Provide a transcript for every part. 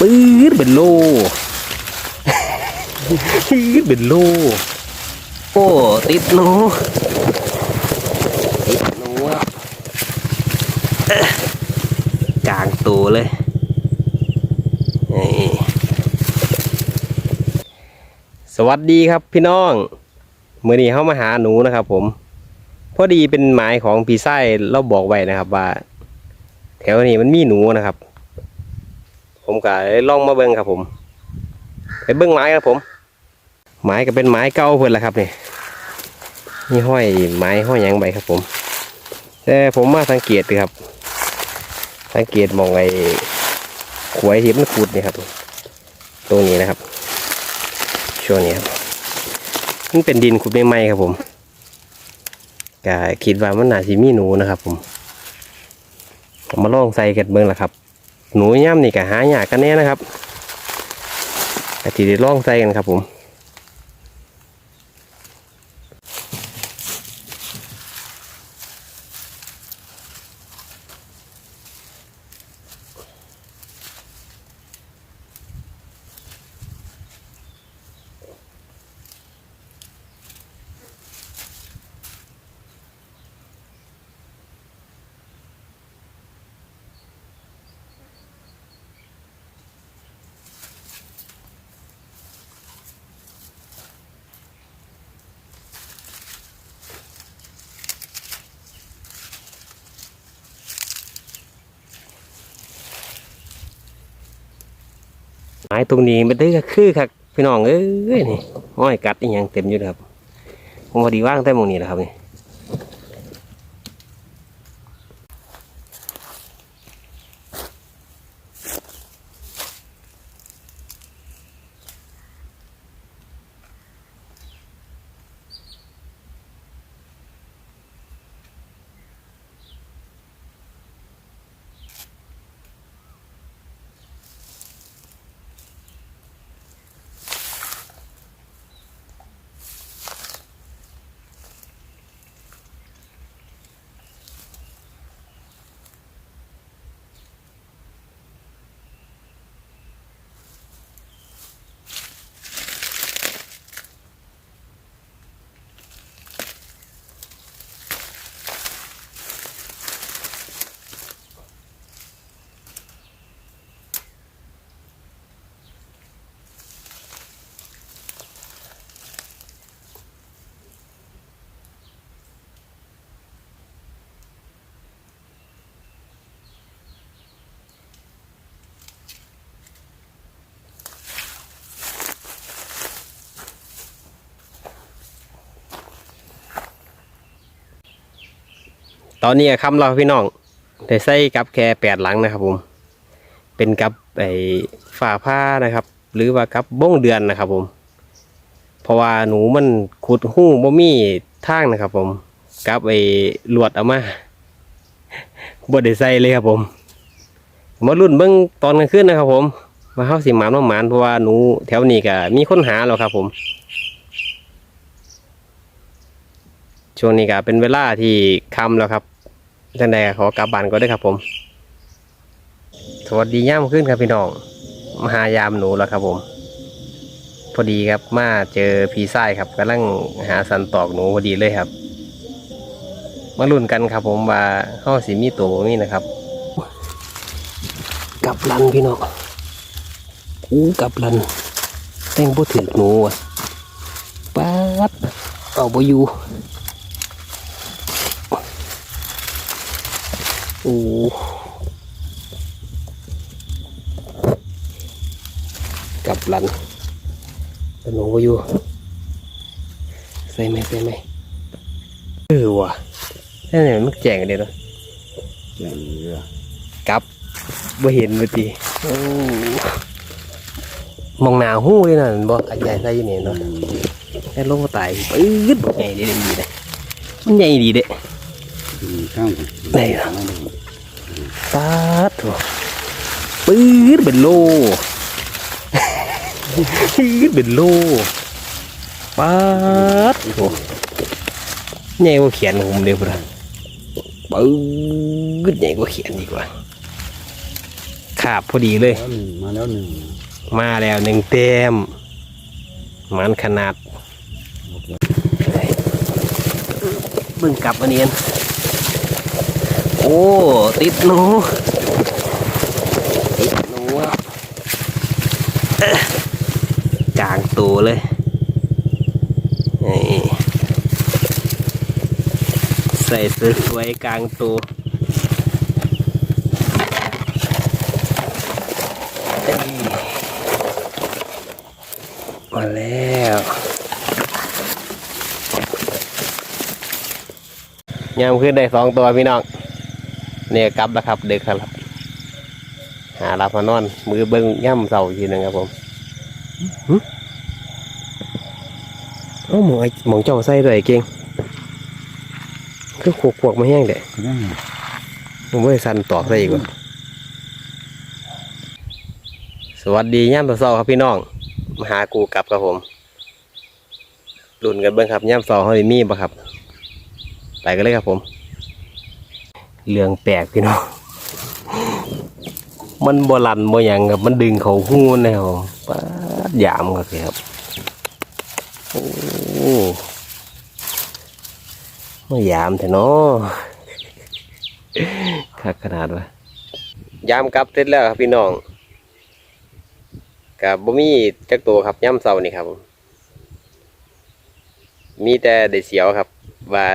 ปื๊ดเป็นโลปื๊ดเป็นโล โอ้ ติดหนูติดหนูครับเอ๊ะกลางตัวเลยสวัสดีครับพี่น้องมื่อนี้เข้ามาหาหนูนะครับ ผม พอดีเป็นหมายของพี่ไส้เราบอกไว้นะครับว่า แถวนี้มันมีหนูนะครับ ผมก็ลยลองมาเบิ่งครับผมไปเบิ่งไม้ครับผม ไม้ก็เป็นไม้เก่าเพิ่นแหละครับนี่นี่ห้อยไม้ห้อยหยังใบครับผม แต่ผมมาสังเกตครับ สังเกตมองไอ้ขวยที่มันขุดนี่ครับตรงนี้นะครับ ช่วงนี้ครับมันเป็นดินขุดใหม่ๆครับผมก็คิดว่ามันน่าสิมีหนูนะครับผมผมมาลองใส่กันเบิ่งละครับ หนูย่ำนี่ก็หายากกันแน่นะครับก็ทีได้ลองใส่กันครับผม ไม้ตรงนี้มันได้ก็คือครับพี่น้องเอ้ยนี่ห้อยกัดอีหยังเต็มอยู่นะครับผมพอดีว่างแต่มองนี้แหละครับนี่ ตอนนี้คำเราพี่น้องได้ใส่กับแค่แปดหลังนะครับ ผม เป็นกับไอ้ฝ่าผ้านะครับ หรือว่ากับบ้งเดือนนะครับ ผม เพราะว่าหนูมันขุดหู้บ่มีทางนะครับ ผมกับไอ้ลวดเอามาบ่ได้ใส่เลยครับ ผมมารุ่นเบิ่งตอนกลางคืนนะครับ ผมว่าเฮาสิหมานบ่หมานเพราะว่าหนูแถวนี้ก็มีคนหาแล้วครับ ผม ช่วงนี้ก็เป็นเวลาที่ค่ำแล้วครับ ท่านใดขอกลับบ้านก็ได้ครับ ผม สวัสดีย่ามขึ้นครับพี่น้องมาหายามหนูแล้วครับ ผม พอดีครับมาเจอพีไส้ครับกำลังหาสันตอกหนูพอดีเลยครับ มาลุ้นกันครับ ผมว่าห้อสีมีตัวบ่มีนะครับกับลันพี่น้องอู้กับลันแต่งบ่ถือหนูอะป๊าดเอาบ่อยู่ โอ้กลับหลันแต่หนูก็อยู่ ใส่ไหมใส่ไหมเออว่ะนั่นเนี่ยมันแจงกันเดียวเนาะอย่างนี้อะกลับบ่เห็นเมื่อกี้โอ้มองหนาหู้เลยนะบ่อาจารย์ใส่อยี่นี่เนาะแค่ลงมาตายปื๊ดบอกใหญ่ดีดีเลยมันใหญ่ดีเด้อืมข้างได้เหร อปาดโถปื๊ดเป็นโลปื๊ดเป็นโลปาดโถใหญ่กว่าเขียนของผมเดียวพุ่นนะปื๊ดใหญ่กว่าเขียนดีกว่าขาขาบพอดีเลยแล้วหนึ่งมาแล้วหนึ่งมาแล้วหนึ่งเต็มมันขนาดโอเคเบิ่งกลับอันนี้กัน โอ้ ติดหนูติดหนูกลางตัวเลยนี่ใส่สวยๆกลางตัวมาแล้วยามขึ้นได้สองตัวพี่น้อง เนี่ยกลับแล้วครับเด็กครับ หารับมานอน มือเบิ้งย่ำเสาอีกทีหนึงครับผมหึเอ้าหมองไอ้หมองเจ้าใส่ด้วยไอ้เก่งคือขวกขวกๆมาแห้งเด็นั่งผมไม่สั่นตอกใส่อีกว่ะสวัสดีย่ำเสาครับพี่น้องมาหากูกลับครับผมรุ่นกันเบิ้งครับย่ำเสาเขาได้มีปะครับไปกันเลยครับผม เรื่องแปลกพี่น้องมันบลันบ่หยังครับมันดึงเขาหูนะครับผมปาดยามครับครับโอ้มายามแท้เนาะคักขนาดวะยามกลับเสร็จแล้วครับพี่น้องกับบ่มีจักตัวครับย่ำเสานี่ครับ มีแต่ได้เสียวครับว่า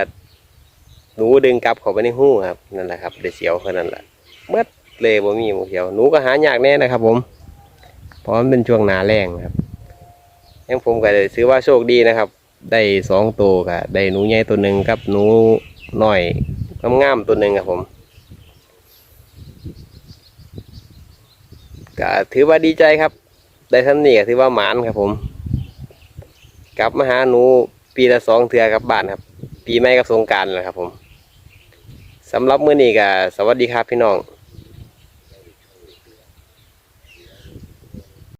หนูดึงกลับเข้าไปในหูครับนั่นแหละครับได้เสียวแค่นั้นแหละเมื่อเลยบ่มีหมูเขียวหนูก็หายากแน่นะครับ ผมเพราะมันเป็นช่วงหนาแรงครับยังผมก็เลยซื้อว่าโชคดีนะครับ ได้สองตัวก็ได้หนูใหญ่ตัวหนึ่งกับหนูน้อยงามๆตัวหนึ่งครับผมก็ถือว่าดีใจครับ ได้ท่านนี่ก็ถือว่าหมานครับ ผม กลับมาหาหนูปีละสองเทือครับบ้านครับ ปีใหม่กับสงการแหละครับผม สำหรับมื้อนี้ก็สวัสดีครับพี่น้อง